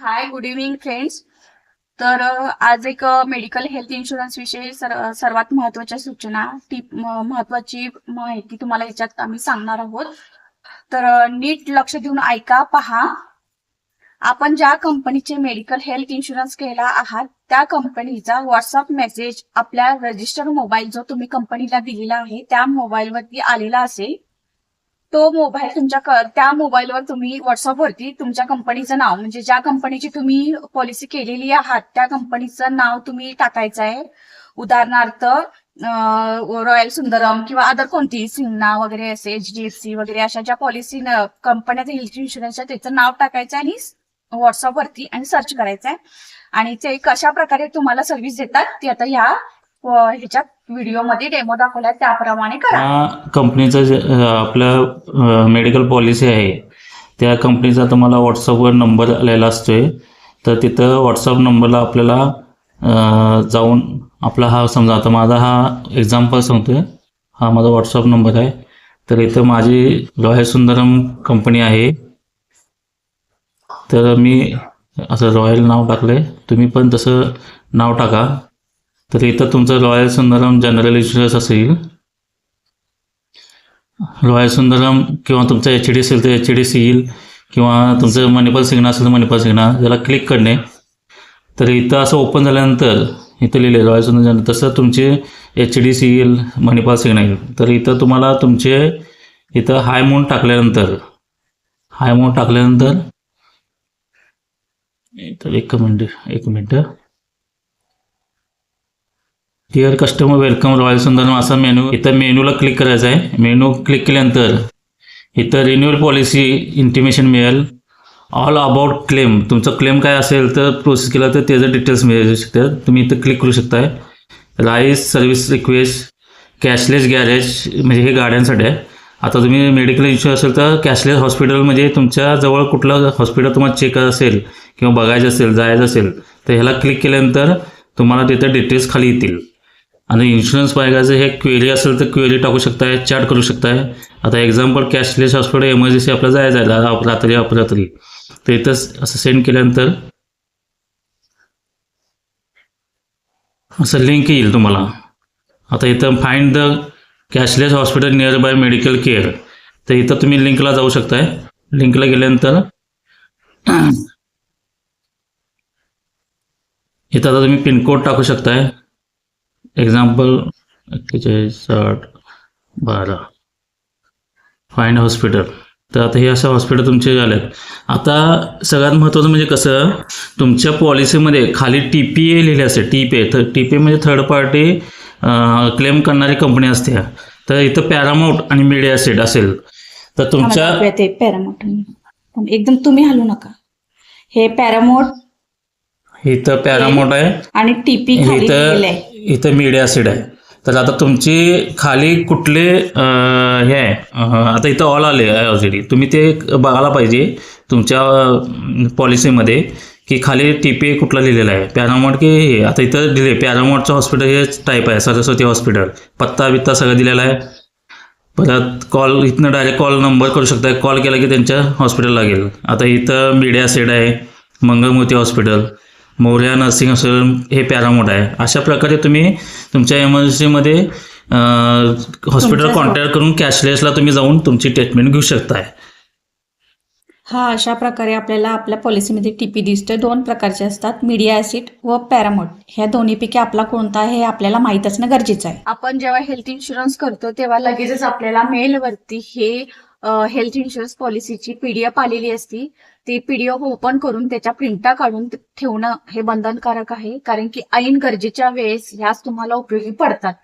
Hi good evening friends तर आज एक मेडिकल हेल्थ इन्शुरन्स विषयी सर- सर्वात महत्त्वाच्या सूचना टीप महत्वाची माहिती तुम्हाला याच्यात आम्ही सांगणार आहोत. तर नीट लक्ष देऊन ऐका पहा. आपण ज्या कंपनीचे मेडिकल हेल्थ इन्शुरन्स केला आहात त्या कंपनीचा व्हॉट्सअप मेसेज आपल्या रजिस्टर मोबाईल जो तुम्ही कंपनीला दिलेला आहे त्या मोबाईलवरती आलेला असेल. तो मोबाईल तुमच्या त्या मोबाईलवर तुम्ही व्हॉट्सअपवरती तुमच्या कंपनीचं नाव म्हणजे ज्या कंपनीची तुम्ही पॉलिसी केलेली आहात त्या कंपनीचं नाव तुम्ही टाकायचं आहे. उदाहरणार्थ रॉयल सुंदरम किंवा अदर कोणती सिन्हा वगैरे असे एच डी एफ सी वगैरे अशा ज्या पॉलिसी कंपन्या हेल्थ इन्शुरन्सच्या त्याचं नाव टाकायचं आणि व्हॉट्सअपवरती आणि सर्च करायचं आहे. आणि ते कशा प्रकारे तुम्हाला सर्व्हिस देतात ते आता ह्या ह्याच्यात व्हिडिओमध्ये डेमो दाखवला त्याप्रमाणे करा. हा कंपनीचा जे अ, आपलं मेडिकल पॉलिसी आहे त्या कंपनीचा तुम्हाला व्हॉट्सअपवर नंबर आलेला असतोय. तर तिथं व्हॉट्सअप नंबरला आपल्याला अ, जाऊन आपला हा समजा आता माझा हा एक्झाम्पल सांगतोय. हा माझा व्हॉट्सअप नंबर आहे. तर इथं माझी रॉयल सुंदरम कंपनी आहे. तर मी असं रॉयल नाव टाकलंय. तुम्ही पण तसं नाव टाका. तर इथं तुमचं रॉयल सुंदरम जनरल इन्शुरन्स असेल. रॉयल सुंदरम किंवा तुमचं एच डी असेल तर एच डी सी येईल किंवा तुमचं मणिपाल सिग्ना असेल तर मणिपाल सिग्ना याला क्लिक करणे. तर इथं असं ओपन झाल्यानंतर इथं लिहिले रॉयल सुंदरम जनरल तसं तुमचे एच डी सी येईल मणिपाल सिग्ना येईल. तर इथं तुम्हाला तुमचे इथं हाय म्हणून टाकल्यानंतर हाय म्हणून टाकल्यानंतर इथं एक मिनट एक मिनटं. Dear customer welcome royal Sundaram असा मेनू इथं मेनूला क्लिक करायचा आहे. मेनू क्लिक केल्यानंतर इथं रिन्युअल पॉलिसी इंटिमेशन मिळेल. ऑल अबाउट क्लेम तुमचं क्लेम काय असेल तर प्रोसेस केला तर त्याचं डिटेल्स मिळू शकतात तुम्ही इथं क्लिक करू शकताय. Raise service request cashless garage म्हणजे हे गाड्यांसाठी आहे. आता तुम्ही मेडिकल इन्शुरन्स असेल तर कॅशलेस हॉस्पिटल म्हणजे तुमच्या जवळ कुठलं हॉस्पिटल तुम्हाला चेक असेल किंवा बघायचं असेल जायचं असेल तर ह्याला क्लिक केल्यानंतर तुम्हाला तिथं डिटेल्स खाली येतील. आणि इन्शुरन्स पाहिजे हे क्वेरी असेल तर क्वेरी टाकू शकताय चॅट करू शकताय. आता एक्झाम्पल कॅशलेस हॉस्पिटल एमर्जन्सी आपल्याला जायचं आहे अपरात्री रात्री अपरात्री. तर इथं असं सेंड केल्यानंतर असं लिंक येईल तुम्हाला. आता इथं find the cashless hospital nearby medical care तर इथं तुम्ही लिंकला जाऊ शकताय. लिंकला गेल्यानंतर इथं आता तुम्ही पिनकोड टाकू शकताय. एक्झाम्पल एक्केचाळीस साठ बारा. फाईन हॉस्पिटल तर आता हे असं हॉस्पिटल तुमचे झाले आता सगळ्यात महत्त्वाचं म्हणजे कसं तुमच्या पॉलिसीमध्ये खाली टी पी ए लिहिले असते. टी पी ए तर टी पी ए म्हणजे थर्ड पार्टी क्लेम करणारी कंपनी असते तर इथं पॅरामाऊंट आणि मीडिया सेट असेल. तर तुमच्या आम्हाला ते पॅरामोट एकदम तुम्ही हलू नका. हे पॅरामोट इथं पॅरामाऊंट आहे. आणि टीपी इथं इथं मीडिया ॲसिड आहे. तर आता तुमची खाली कुठले हे आहे? आता इथं ऑल आले आहे ऑलरेडी तुम्ही ते बघायला पाहिजे तुमच्या पॉलिसीमध्ये की खाली टी पी ए कुठला लिहिलेला आहे? पॅरामॉट की हे? आता इथं दिले पॅरामॉटचं हॉस्पिटल हे टाईप आहे सरस्वती हॉस्पिटल पत्ता बित्ता सगळं दिलेला आहे. परत कॉल इथनं डायरेक्ट कॉल नंबर करू शकता. कॉल केला की त्यांच्या हॉस्पिटल लागेल. आता इथं मीडिया सेड आहे Mangalmurti hospital Morya nursing hospital हे पॅरामोट आहे. अशा प्रकारे तुम्ही तुमच्या एमर्जन्सीमध्ये हॉस्पिटल कॉन्टॅक्ट करून कॅशलेसला तुम्ही जाऊन तुमची ट्रीटमेंट घेऊ शकताय. हा अशा प्रकारे आपल्याला आपल्या पॉलिसीमध्ये टीपी दिसतोय. दोन प्रकारचे असतात मीडिया ऍसिड व पॅरामोट ह्या दोन्हीपैकी आपला कोणता आहे हे आपल्याला माहीत असणं गरजेचं आहे. आपण जेव्हा हेल्थ इन्शुरन्स करतो तेव्हा लगेचच आपल्याला मेलवरती हे हेल्थ इन्शुरन्स पॉलिसीची पीडीएफ आलेली असती. ती पीडीएफ ओपन करून त्याच्या प्रिंटा काढून ठेवणं हे बंधनकारक आहे. कारण की ऐन गरजेच्या वेळेस ह्याच तुम्हाला उपयोगी पडतात.